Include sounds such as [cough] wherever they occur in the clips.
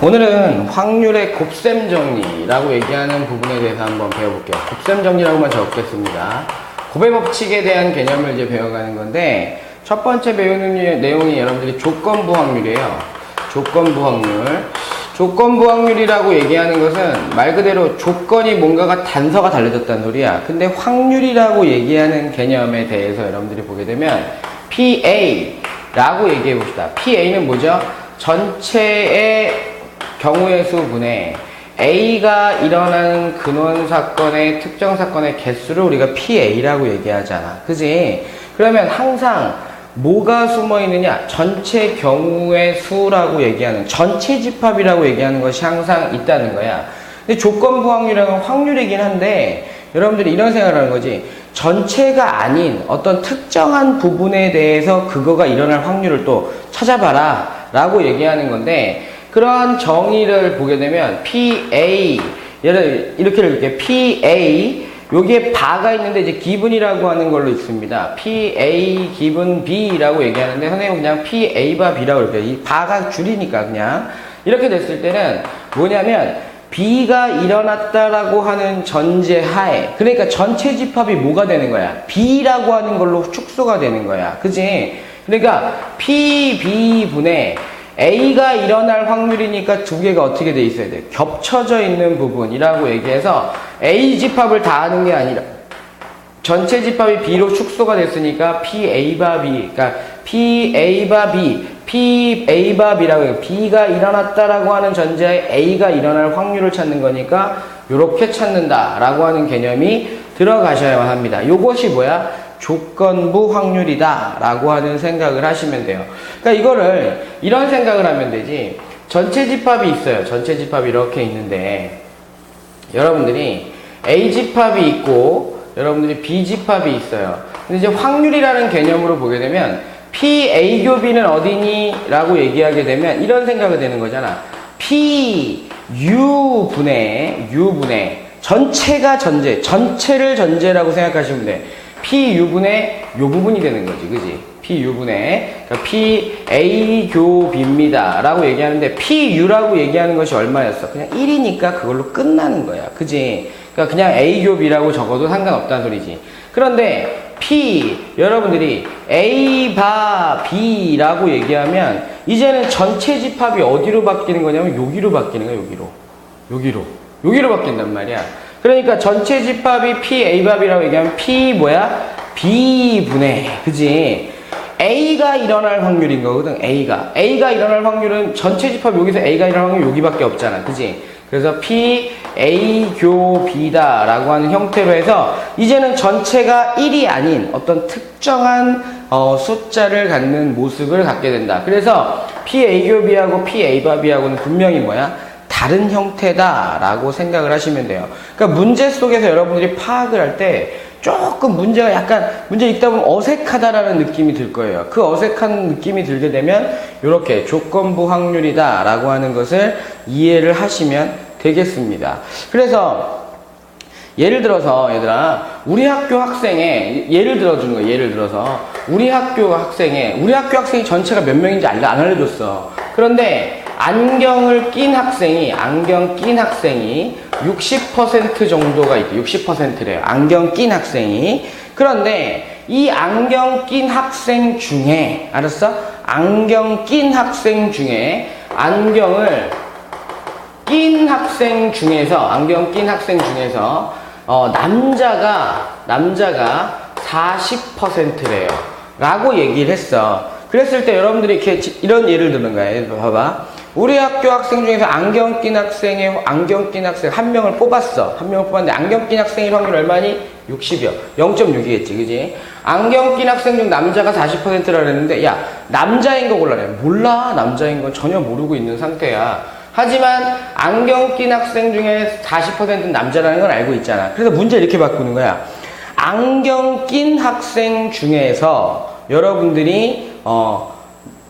오늘은 확률의 곱셈 정리라고 얘기하는 부분에 대해서 한번 배워볼게요. 곱셈 정리라고만 적겠습니다. 곱의 법칙에 대한 개념을 이제 배워가는 건데 첫 번째 배우는 내용이 여러분들이 조건부 확률이에요. 조건부 확률. 조건부 확률이라고 얘기하는 것은 말 그대로 조건이 뭔가가 단서가 달려졌다는 소리야. 근데 확률이라고 얘기하는 개념에 대해서 여러분들이 보게 되면 PA라고 얘기해 봅시다. PA는 뭐죠? 전체의 경우의 수분에 A가 일어나는 근원 사건의 특정 사건의 개수를 우리가 PA라고 얘기하잖아. 그지? 그러면 항상 뭐가 숨어 있느냐? 전체 경우의 수라고 얘기하는, 전체 집합이라고 얘기하는 것이 항상 있다는 거야. 근데 조건부 확률이라는 건 확률이긴 한데, 여러분들이 이런 생각을 하는 거지. 전체가 아닌 어떤 특정한 부분에 대해서 그거가 일어날 확률을 또 찾아봐라. 라고 얘기하는 건데, 그러한 정의를 보게 되면 PA 예를 이렇게 읽을게요. PA 여기에 바가 있는데 이제 기분이라고 하는 걸로 있습니다. PA 기분 B라고 얘기하는데 선생님 그냥 PA 바 B라고 그럴게요. 이 바가 줄이니까 그냥 이렇게 됐을 때는 뭐냐면 B가 일어났다라고 하는 전제 하에 그러니까 전체 집합이 뭐가 되는 거야? B라고 하는 걸로 축소가 되는 거야. 그지? 그러니까 PB분의 A가 일어날 확률이니까 두 개가 어떻게 돼 있어야 돼? 겹쳐져 있는 부분이라고 얘기해서 A 집합을 다 하는 게 아니라 전체 집합이 B로 축소가 됐으니까 PA 바 B, 그러니까 PA 바 B, PA 바 B라고 해요. B가 일어났다라고 하는 전제에 A가 일어날 확률을 찾는 거니까 이렇게 찾는다라고 하는 개념이 들어가셔야만 합니다. 이것이 뭐야? 조건부 확률이다 라고 하는 생각을 하시면 돼요. 그러니까 이거를 이런 생각을 하면 되지. 전체 집합이 있어요. 전체 집합이 이렇게 있는데 여러분들이 A 집합이 있고 여러분들이 B 집합이 있어요. 근데 이제 확률이라는 개념으로 보게 되면 PA 교비는 어디니? 라고 얘기하게 되면 이런 생각이 되는 거잖아. P U 분의 U 분의 전체가 전제, 전체를 전제라고 생각하시면 돼. PU분의 요 부분이 되는 거지, 그지? PU분의, 그러니까 PA 교비입니다. 라고 얘기하는데, PU라고 얘기하는 것이 얼마였어? 그냥 1이니까 그걸로 끝나는 거야. 그지? 그러니까 그냥 A 교비라고 적어도 상관없다는 소리지. 그런데, P, 여러분들이 A 바 B라고 얘기하면, 이제는 전체 집합이 어디로 바뀌는 거냐면, 여기로 바뀌는 거야, 여기로. 여기로. 여기로 바뀐단 말이야. 그러니까 전체 집합이 PA밥이라고 얘기하면 P 뭐야? B분의 그지? A가 일어날 확률인 거거든 A가 A가 일어날 확률은 전체 집합 여기서 A가 일어날 확률 여기밖에 없잖아 그지? 그래서 P, A, 교, B다 라고 하는 형태로 해서 이제는 전체가 1이 아닌 어떤 특정한 어, 숫자를 갖는 모습을 갖게 된다 그래서 P, A, 교, B하고 P, A, 밥이하고는 분명히 뭐야? 다른 형태다라고 생각을 하시면 돼요. 그러니까 문제 속에서 여러분들이 파악을 할 때 조금 문제가 약간 문제 읽다 보면 어색하다라는 느낌이 들 거예요. 그 어색한 느낌이 들게 되면 이렇게 조건부 확률이다라고 하는 것을 이해를 하시면 되겠습니다. 그래서 예를 들어서 얘들아 우리 학교 학생의 예를 들어주는 거예요. 예를 들어서 우리 학교 학생의 우리 학교 학생이 전체가 몇 명인지 안 알려줬어. 그런데 안경을 낀 학생이 안경 낀 학생이 60% 정도가 있대. 60%래요. 안경 낀 학생이. 그런데 이 안경 낀 학생 중에 알았어? 안경 낀 학생 중에 안경을 낀 학생 중에서 안경 낀 학생 중에서 어, 남자가 남자가 40%래요. 라고 얘기를 했어. 그랬을 때 여러분들이 이렇게 이런 예를 드는 거예요. 봐봐. 우리 학교 학생 중에서 안경 낀 학생의 안경 낀 학생 한 명을 뽑았어. 한 명을 뽑았는데 안경 낀 학생의 확률 얼마니? 60이요. 0.6이겠지, 그지? 안경 낀 학생 중 남자가 40%라 그랬는데, 야, 남자인 거 골라내. 몰라. 남자인 건 전혀 모르고 있는 상태야. 하지만 안경 낀 학생 중에 40%는 남자라는 걸 알고 있잖아. 그래서 문제 이렇게 바꾸는 거야. 안경 낀 학생 중에서 여러분들이, 어,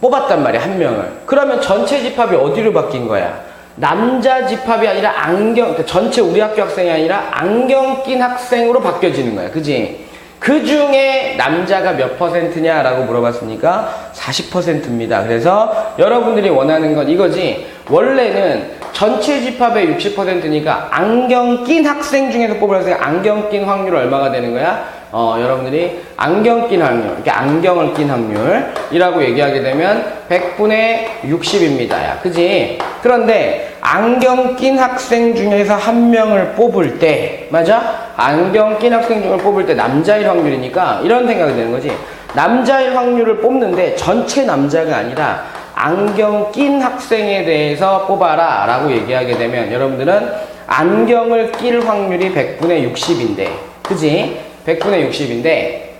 뽑았단 말이야, 한 명을. 그러면 전체 집합이 어디로 바뀐 거야? 남자 집합이 아니라 안경, 그러니까 전체 우리 학교 학생이 아니라 안경 낀 학생으로 바뀌어지는 거야. 그지? 그 중에 남자가 몇 퍼센트냐라고 물어봤으니까 40%입니다. 그래서 여러분들이 원하는 건 이거지. 원래는 전체 집합의 60%니까 안경 낀 학생 중에서 뽑으라서 안경 낀 확률 얼마가 되는 거야? 어, 여러분들이 안경 낀 확률, 이렇게 안경을 낀 확률이라고 얘기하게 되면 100분의 60입니다. 야, 그지? 그런데 안경 낀 학생 중에서 한 명을 뽑을 때, 맞아? 안경 낀 학생 중을 뽑을 때 남자일 확률이니까 이런 생각이 되는 거지. 남자일 확률을 뽑는데 전체 남자가 아니라 안경 낀 학생에 대해서 뽑아라 라고 얘기하게 되면 여러분들은 안경을 낄 확률이 100분의 60인데 그지? 100분의 60인데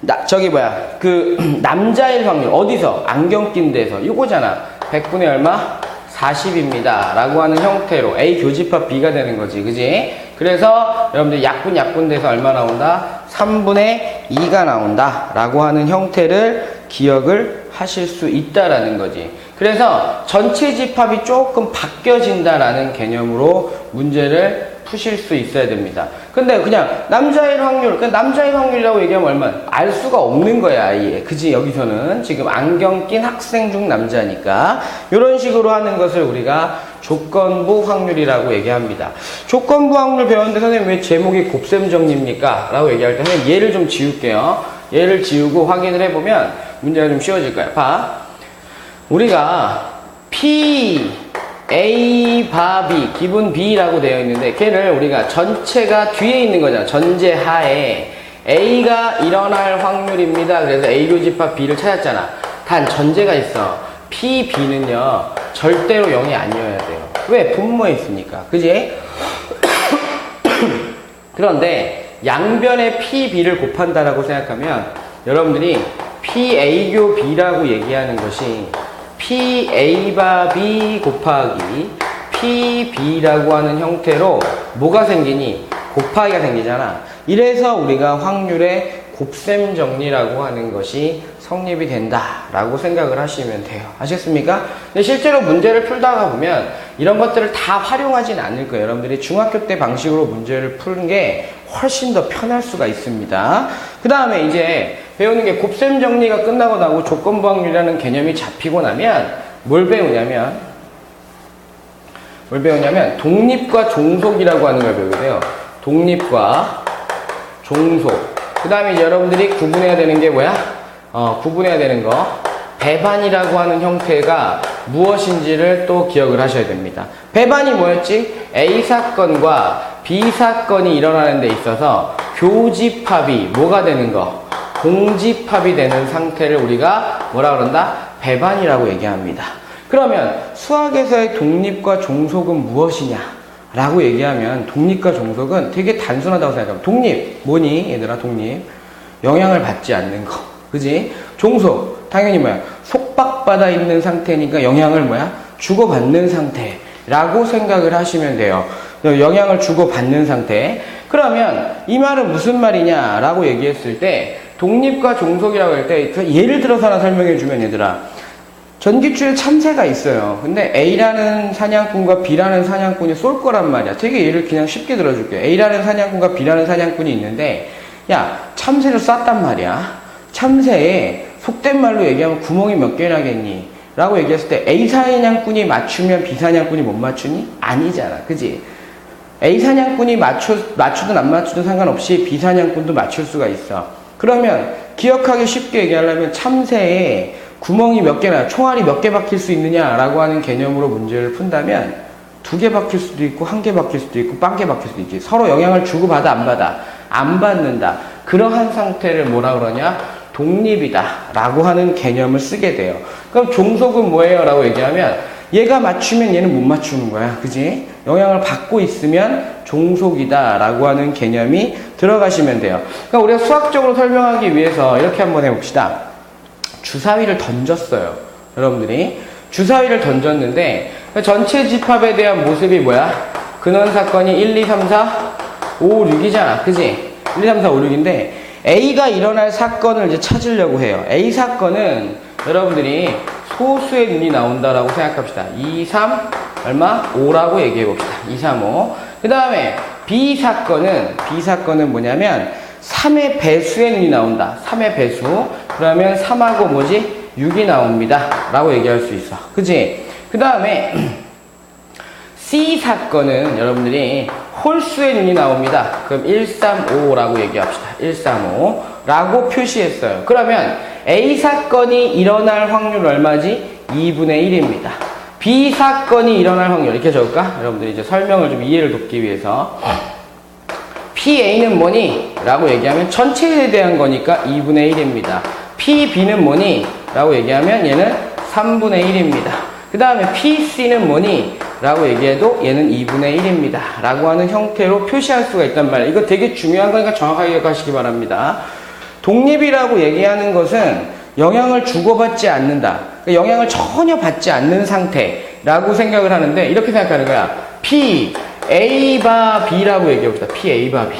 나, 저기 뭐야 그 [clears throat] 남자일 확률 어디서? 안경 낀 데서 이거잖아 100분의 얼마? 40입니다 라고 하는 형태로 A 교집합 B가 되는 거지 그지? 그래서 여러분들 약분 약분 돼서 얼마 나온다? 3분의 2가 나온다 라고 하는 형태를 기억을 하실 수 있다라는 거지 그래서 전체 집합이 조금 바뀌어진다라는 개념으로 문제를 푸실 수 있어야 됩니다. 근데 그냥 남자일 확률, 그냥 남자일 확률이라고 얘기하면 얼마? 알 수가 없는 거야, 아예. 그지? 여기서는 지금 안경 낀 학생 중 남자니까. 이런 식으로 하는 것을 우리가 조건부 확률이라고 얘기합니다. 조건부 확률 배웠는데 선생님 왜 제목이 곱셈 정리입니까? 라고 얘기할 때는 얘를 좀 지울게요. 얘를 지우고 확인을 해보면 문제가 좀 쉬워질 거야. 봐. 우리가 P, A, 바, B, 기분 B라고 되어 있는데 걔를 우리가 전체가 뒤에 있는 거잖아. 전제 하에 A가 일어날 확률입니다. 그래서 A 교집합 B를 찾았잖아. 단 전제가 있어. P, B는요 절대로 0이 아니어야 돼요. 왜? 분모에 있으니까. 그지? [coughs] 그런데 양변에 P, B를 곱한다라고 생각하면 여러분들이 P, A 교 B라고 얘기하는 것이 P, A 바 B 곱하기 P, B라고 하는 형태로 뭐가 생기니? 곱하기가 생기잖아. 이래서 우리가 확률의 곱셈 정리라고 하는 것이 성립이 된다라고 생각을 하시면 돼요. 아셨습니까? 근데 실제로 문제를 풀다가 보면 이런 것들을 다 활용하진 않을 거예요. 여러분들이 중학교 때 방식으로 문제를 푸는 게 훨씬 더 편할 수가 있습니다. 그 다음에 이제 배우는 게 곱셈 정리가 끝나고 나고 조건부 확률이라는 개념이 잡히고 나면 뭘 배우냐면 뭘 배우냐면 독립과 종속이라고 하는 걸 배우게 돼요. 독립과 종속. 그 다음에 여러분들이 구분해야 되는 게 뭐야? 어, 구분해야 되는 거. 배반이라고 하는 형태가 무엇인지를 또 기억을 하셔야 됩니다. 배반이 뭐였지? A 사건과 B 사건이 일어나는 데 있어서 교집합이 뭐가 되는 거? 공집합이 되는 상태를 우리가 뭐라 그런다? 배반이라고 얘기합니다. 그러면 수학에서의 독립과 종속은 무엇이냐? 라고 얘기하면 독립과 종속은 되게 단순하다고 생각합니다. 독립, 뭐니? 얘들아, 독립. 영향을 받지 않는 거. 그지? 종속, 당연히 뭐야? 속박받아 있는 상태니까 영향을 뭐야? 주고받는 상태라고 생각을 하시면 돼요. 영향을 주고받는 상태. 그러면 이 말은 무슨 말이냐? 라고 얘기했을 때 독립과 종속이라고 할 때 예를 들어서 하나 설명해 주면 얘들아. 전기줄에 참새가 있어요. 근데 A라는 사냥꾼과 B라는 사냥꾼이 쏠 거란 말이야. 되게 예를 그냥 쉽게 들어줄게요. A라는 사냥꾼과 B라는 사냥꾼이 있는데, 야, 참새를 쐈단 말이야. 참새에 속된 말로 얘기하면 구멍이 몇 개나겠니? 라고 얘기했을 때 A 사냥꾼이 맞추면 B 사냥꾼이 못 맞추니? 아니잖아. 그지? A 사냥꾼이 맞추, 맞추든 안 맞추든 상관없이 B 사냥꾼도 맞출 수가 있어. 그러면 기억하기 쉽게 얘기하려면 참새에 구멍이 몇 개나, 총알이 몇 개 박힐 수 있느냐라고 하는 개념으로 문제를 푼다면 두 개 박힐 수도 있고 한 개 박힐 수도 있고 빵 개 박힐 수도 있지. 서로 영향을 주고 받아 안 받아? 안 받는다. 그러한 상태를 뭐라 그러냐? 독립이다. 라고 하는 개념을 쓰게 돼요. 그럼 종속은 뭐예요? 라고 얘기하면 얘가 맞추면 얘는 못 맞추는 거야. 그지? 영향을 받고 있으면 종속이다. 라고 하는 개념이 들어가시면 돼요. 그러니까 우리가 수학적으로 설명하기 위해서 이렇게 한번 해봅시다. 주사위를 던졌어요. 여러분들이. 주사위를 던졌는데 전체 집합에 대한 모습이 뭐야? 근원 사건이 1, 2, 3, 4, 5, 6이잖아. 그지? 1, 2, 3, 4, 5, 6인데 A가 일어날 사건을 이제 찾으려고 해요. A 사건은 여러분들이 소수의 눈이 나온다라고 생각합시다. 2, 3, 얼마? 5라고 얘기해 봅시다. 2, 3, 5. 그 다음에 B 사건은, B 사건은 뭐냐면 3의 배수의 눈이 나온다. 3의 배수. 그러면 3하고 뭐지? 6이 나옵니다. 라고 얘기할 수 있어. 그지? 그 다음에 [clears throat] C 사건은 여러분들이 홀수의 눈이 나옵니다. 그럼 135라고 얘기합시다. 135라고 표시했어요. 그러면 A 사건이 일어날 확률 얼마지? 2분의 1입니다. B 사건이 일어날 확률 이렇게 적을까? 여러분들이 이제 설명을 좀 이해를 돕기 위해서 PA는 뭐니? 라고 얘기하면 전체에 대한 거니까 2분의 1입니다. PB는 뭐니? 라고 얘기하면 얘는 3분의 1입니다. 그 다음에 PC는 뭐니? 라고 얘기해도 얘는 2분의 1입니다. 라고 하는 형태로 표시할 수가 있단 말이에요. 이거 되게 중요한 거니까 정확하게 기억하시기 바랍니다. 독립이라고 얘기하는 것은 영향을 주고받지 않는다. 그러니까 영향을 전혀 받지 않는 상태라고 생각을 하는데 이렇게 생각하는 거야. P, A 바 B라고 얘기해봅시다. P, A 바 B.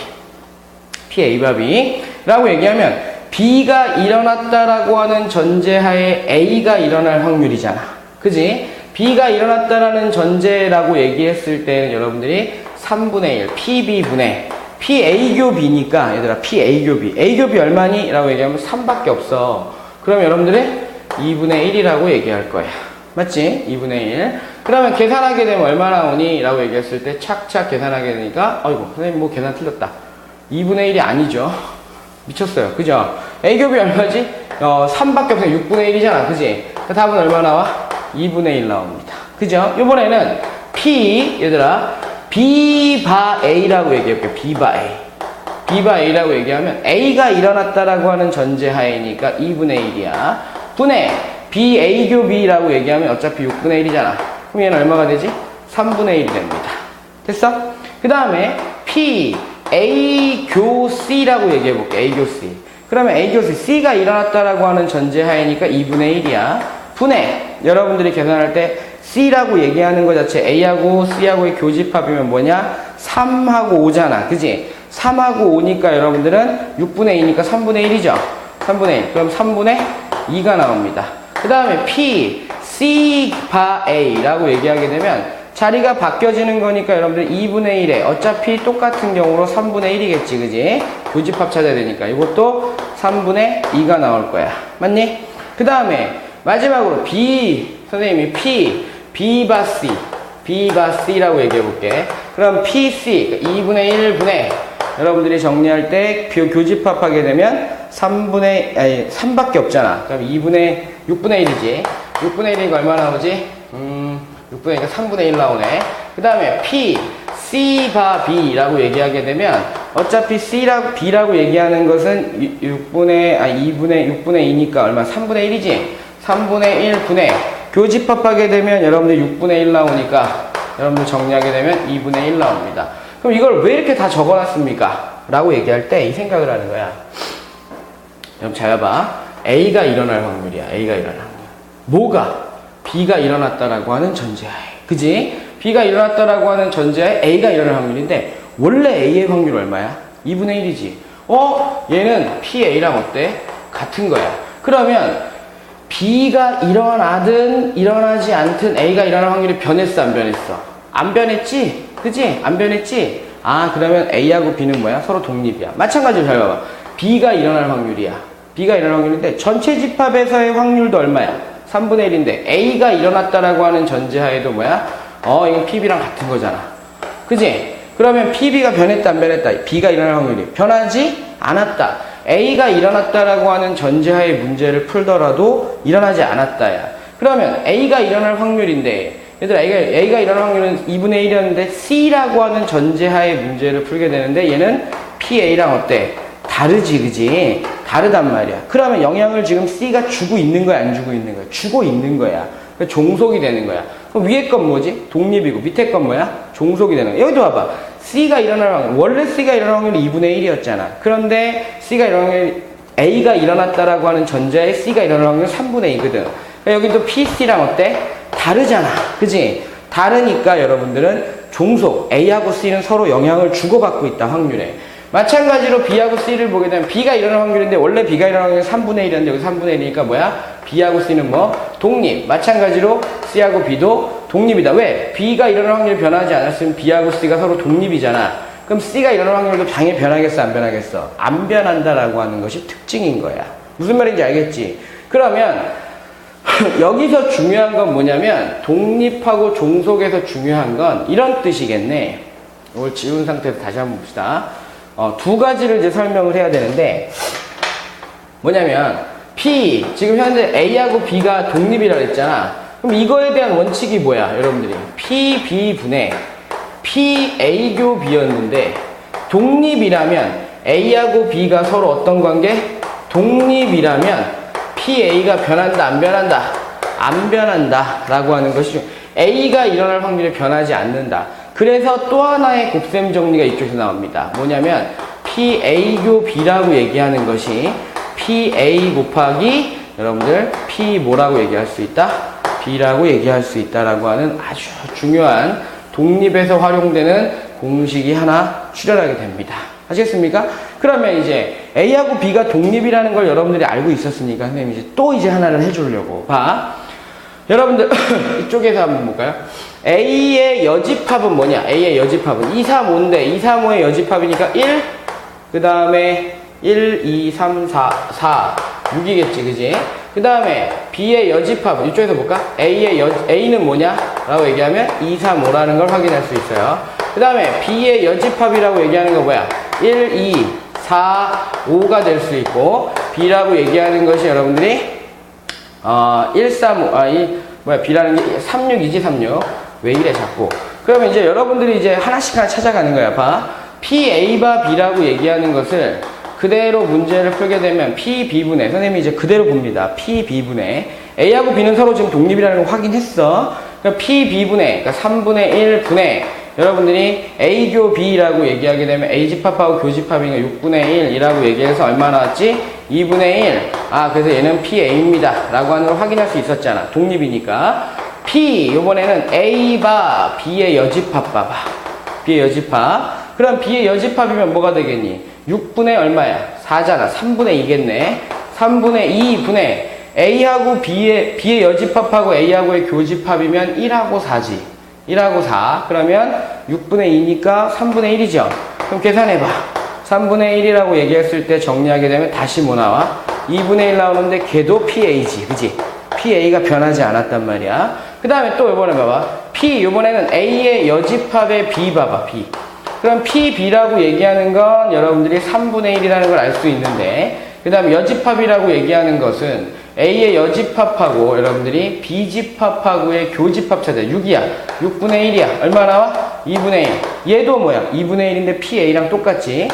P, A 바 B. 라고 얘기하면 B가 일어났다라고 하는 전제하에 A가 일어날 확률이잖아. 그지? B가 일어났다라는 전제라고 얘기했을 때는 여러분들이 3분의 1, PB분의 PA 교 B니까 얘들아 PA 교 B. A 교 B 얼마니? 라고 얘기하면 3밖에 없어. 그럼 여러분들이 2분의 1이라고 얘기할 거야. 맞지? 2분의 1. 그러면 계산하게 되면 얼마 나 오니? 라고 얘기했을 때 착착 계산하게 되니까 아이고 선생님 뭐 계산 틀렸다. 2분의 1이 아니죠. 미쳤어요. 그죠? A 교 B 얼마지? 어, 3밖에 없어. 6분의 1이잖아. 그지? 그 답은 얼마 나와? 2분의 1 나옵니다. 그죠? 이번에는 P, 얘들아, B 바 A라고 얘기할게요. B 바 A. B 바 A라고 얘기하면 A가 일어났다라고 하는 전제 하에니까 2분의 1이야. 분의 B A 교 B라고 얘기하면 어차피 6분의 1이잖아. 그럼 얘는 얼마가 되지? 3분의 1이 됩니다. 됐어? 그 다음에 P A 교 C라고 얘기해 볼게. A 교 C. 그러면 A 교 C, C가 일어났다라고 하는 전제 하에니까 2분의 1이야. 분의 여러분들이 계산할 때 C라고 얘기하는 것 자체 A하고 C하고의 교집합이면 뭐냐? 3하고 5잖아. 그지? 3하고 5니까 여러분들은 6분의 2니까 3분의 1이죠. 3분의 1. 그럼 3분의 2가 나옵니다. 그 다음에 P, C 바 A라고 얘기하게 되면 자리가 바뀌어지는 거니까 여러분들 2분의 1에 어차피 똑같은 경우로 3분의 1이겠지. 그지? 교집합 찾아야 되니까 이것도 3분의 2가 나올 거야. 맞니? 그 다음에 마지막으로 B 선생님이 P, B 바 C, B 바 C라고 얘기해 볼게. 그럼 PC 2분의 1분의 여러분들이 정리할 때 교- 교집합하게 되면 3분의 아니 3밖에 없잖아. 그럼 2분의 6분의 1이지. 6분의 1이니까 얼마 나오지? 음, 6분의 1이니까 3분의 1 나오네. 그 다음에 P, C 바 B라고 얘기하게 되면 어차피 C라고 B라고 얘기하는 것은 6분의 아니 2분의 6분의 2니까 얼마? 3분의 1이지. 3분의 1 분의 교집합하게 되면 여러분들 6분의 1 나오니까 여러분들 정리하게 되면 2분의 1 나옵니다. 그럼 이걸 왜 이렇게 다 적어놨습니까? 라고 얘기할 때 이 생각을 하는 거야. 여러분 잘 봐. A가 일어날 확률이야. A가 일어날 확률. 뭐가? B가 일어났다라고 하는 전제하에. 그지? B가 일어났다라고 하는 전제하에 A가 일어날 확률인데 원래 A의 확률 얼마야? 2분의 1이지. 어? 얘는 PA랑 어때? 같은 거야. 그러면 B가 일어나든 일어나지 않든 A가 일어날 확률이 변했어 안 변했어? 안 변했지? 그지? 안 변했지? 아 그러면 A하고 B는 뭐야? 서로 독립이야. 마찬가지로 잘 봐봐. B가 일어날 확률이야. B가 일어날 확률인데 전체 집합에서의 확률도 얼마야? 3분의 1인데 A가 일어났다라고 하는 전제하에도 뭐야? 어 이건 PB랑 같은 거잖아. 그지? 그러면 PB가 변했다 안 변했다? B가 일어날 확률이 변하지 않았다. A가 일어났다라고 하는 전제하에 문제를 풀더라도 일어나지 않았다야. 그러면 A가 일어날 확률인데 얘들아 A가, A가 일어날 확률은 2분의 1이었는데 C라고 하는 전제하에 문제를 풀게 되는데 얘는 PA랑 어때? 다르지 그지? 다르단 말이야. 그러면 영향을 지금 C가 주고 있는 거야 안 주고 있는 거야? 주고 있는 거야. 그러니까 종속이 되는 거야. 그럼 위에 건 뭐지? 독립이고 밑에 건 뭐야? 종속이 되는 거야. 여기도 봐봐. C가 일어날 확률, 원래 C가 일어날 확률이 2분의 1이었잖아. 그런데 C가 일어날 확률, A가 일어났다라고 하는 전자에 C가 일어날 확률은 3분의 2거든. 그러니까 여기도 PC랑 어때? 다르잖아. 그지? 다르니까 여러분들은 종속, A하고 C는 서로 영향을 주고받고 있다, 확률에. 마찬가지로 B하고 C를 보게 되면 B가 일어날 확률인데 원래 B가 일어날 확률은 3분의 1이었는데 여기 3분의 1이니까 뭐야? B하고 C는 뭐? 독립. 마찬가지로 C하고 B도 독립이다. 왜? B가 일어날 확률이 변하지 않았으면 B하고 C가 서로 독립이잖아. 그럼 C가 일어날 확률도 당연히 변하겠어? 안 변하겠어? 안 변한다라고 하는 것이 특징인 거야. 무슨 말인지 알겠지? 그러면 [laughs] 여기서 중요한 건 뭐냐면 독립하고 종속에서 중요한 건 이런 뜻이겠네. 이걸 지운 상태에서 다시 한번 봅시다. 어, 두 가지를 이제 설명을 해야 되는데 뭐냐면 P 지금 현재 A하고 B가 독립이라 그랬잖아. 그럼 이거에 대한 원칙이 뭐야, 여러분들이? P B 분의 P A 교 B였는데 독립이라면 A하고 B가 서로 어떤 관계? 독립이라면 PA가 변한다, 안 변한다? 안 변한다. 라고 하는 것이 A가 일어날 확률이 변하지 않는다. 그래서 또 하나의 곱셈 정리가 이쪽에서 나옵니다. 뭐냐면 PA교 B라고 얘기하는 것이 PA 곱하기 여러분들 P 뭐라고 얘기할 수 있다? B라고 얘기할 수 있다라고 하는 아주 중요한 독립에서 활용되는 공식이 하나 출현하게 됩니다. 아시겠습니까? 그러면 이제 A하고 B가 독립이라는 걸 여러분들이 알고 있었으니까 선생님이 이제 또 이제 하나를 해주려고 봐. 여러분들 [coughs] 이쪽에서 한번 볼까요? A의 여집합은 뭐냐? A의 여집합은 2, 3, 5인데 2, 3, 5의 여집합이니까 1, 그 다음에 1, 2, 3, 4, 4, 6이겠지, 그지? 그 다음에 B의 여집합은 이쪽에서 볼까? A의 여, A는 뭐냐? 라고 얘기하면 2, 3, 5라는 걸 확인할 수 있어요. 그 다음에 B의 여집합이라고 얘기하는 건 뭐야? 1, 2, 4, 5가 될 수 있고 B라고 얘기하는 것이 여러분들이 어, 1, 3, 5, 아, 이, 뭐야, B라는 게 3, 6이지, 3, 6. 왜 이래, 자꾸. 그러면 이제 여러분들이 이제 하나씩 하나 찾아가는 거야, 봐. PA바 B라고 얘기하는 것을 그대로 문제를 풀게 되면 PB분의, 선생님이 이제 그대로 봅니다. PB분의. A하고 B는 서로 지금 독립이라는 걸 확인했어. PB분의, 그러니까 3분의 1분의, 여러분들이 A교 B라고 얘기하게 되면 A집합하고 교집합이니까 6분의 1이라고 얘기해서 얼마 나왔지? 2분의 1. 아, 그래서 얘는 PA입니다. 라고 하는 걸 확인할 수 있었잖아. 독립이니까. P, 요번에는 A바 B의 여집합 봐봐. B의 여집합. 그럼 B의 여집합이면 뭐가 되겠니? 6분의 얼마야? 4잖아. 3분의 2겠네. 3분의 2분의 A하고 B의, B의 여집합하고 A하고의 교집합이면 1하고 4지. 1하고 4. 그러면 6분의 2니까 3분의 1이죠. 그럼 계산해봐. 3분의 1이라고 얘기했을 때 정리하게 되면 다시 뭐 나와? 2분의 1 나오는데 걔도 PA지. 그지? PA가 변하지 않았단 말이야. 그 다음에 또 이번에 봐봐. P, 이번에는 A의 여집합의 B 봐봐. B. 그럼 PB라고 얘기하는 건 여러분들이 3분의 1이라는 걸 알 수 있는데, 그 다음에 여집합이라고 얘기하는 것은 A의 여집합하고 여러분들이 B집합하고의 교집합 찾아 6이야. 6분의 1이야. 얼마 나와? 2분의 1. 얘도 뭐야? 2분의 1인데 PA랑 똑같지.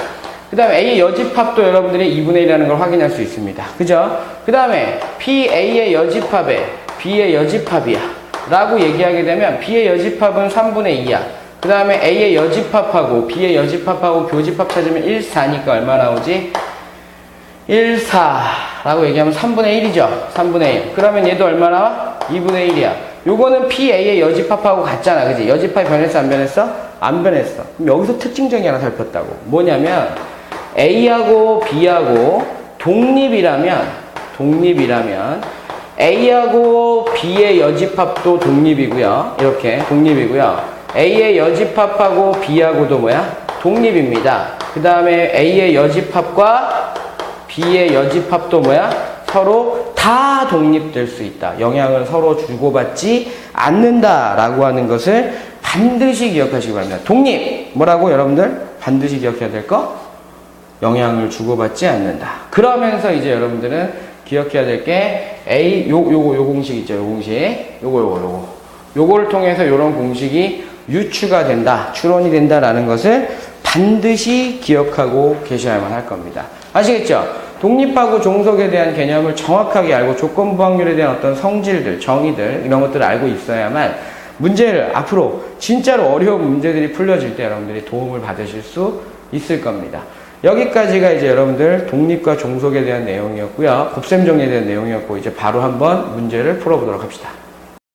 그 다음에 A의 여집합도 여러분들이 2분의 1이라는 걸 확인할 수 있습니다. 그죠? 그 다음에 PA의 여집합에 B의 여집합이야. 라고 얘기하게 되면 B의 여집합은 3분의 2야. 그 다음에 A의 여집합하고 B의 여집합하고 교집합 찾으면 1, 4니까 얼마 나오지? 1, 4라고 얘기하면 3분의 1이죠. 3분의 1. 그러면 얘도 얼마 나와? 2분의 1이야. 요거는 PA의 여집합하고 같잖아. 그지? 여집합이 변했어? 안 변했어? 안 변했어. 그럼 여기서 특징적이 하나 살폈다고. 뭐냐면 A하고 B하고 독립이라면 독립이라면 A하고 B의 여집합도 독립이고요. 이렇게 독립이고요. A의 여집합하고 B하고도 뭐야? 독립입니다. 그 다음에 A의 여집합과 B의 여집합도 뭐야? 서로 다 독립될 수 있다. 영향을 서로 주고받지 않는다라고 하는 것을 반드시 기억하시기 바랍니다. 독립 뭐라고 여러분들 반드시 기억해야 될 거? 영향을 주고받지 않는다. 그러면서 이제 여러분들은 기억해야 될 게 A 요 요거 요 공식 있죠. 요 공식. 요거 요거 요거. 요거를 통해서 요런 공식이 유추가 된다. 추론이 된다라는 것을 반드시 기억하고 계셔야만 할 겁니다. 아시겠죠? 독립하고 종속에 대한 개념을 정확하게 알고 조건부 확률에 대한 어떤 성질들, 정의들 이런 것들을 알고 있어야만 문제를 앞으로 진짜로 어려운 문제들이 풀려질 때 여러분들이 도움을 받으실 수 있을 겁니다. 여기까지가 이제 여러분들 독립과 종속에 대한 내용이었고요. 곱셈 정리에 대한 내용이었고 이제 바로 한번 문제를 풀어보도록 합시다.